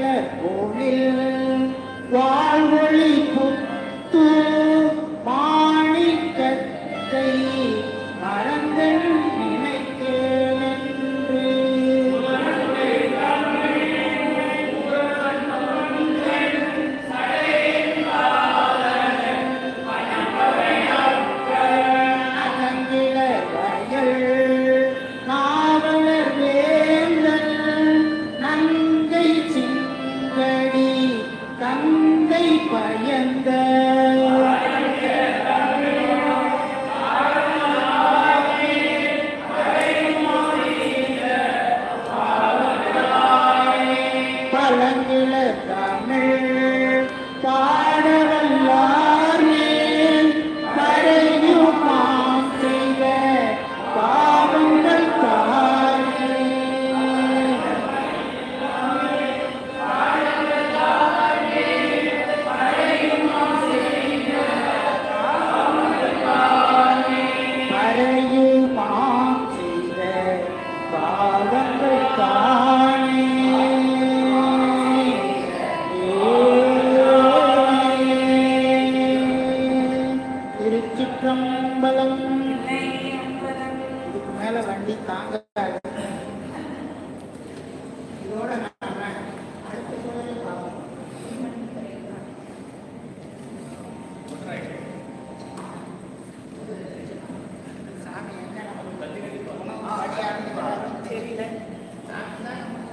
பழங்கில கோவில் வாழ்வொளி தந்தை பயந்த. பழங்கில தமிழ் அம்பலம் இதுக்கு மேல வண்டி தாங்க தெரியல சாமி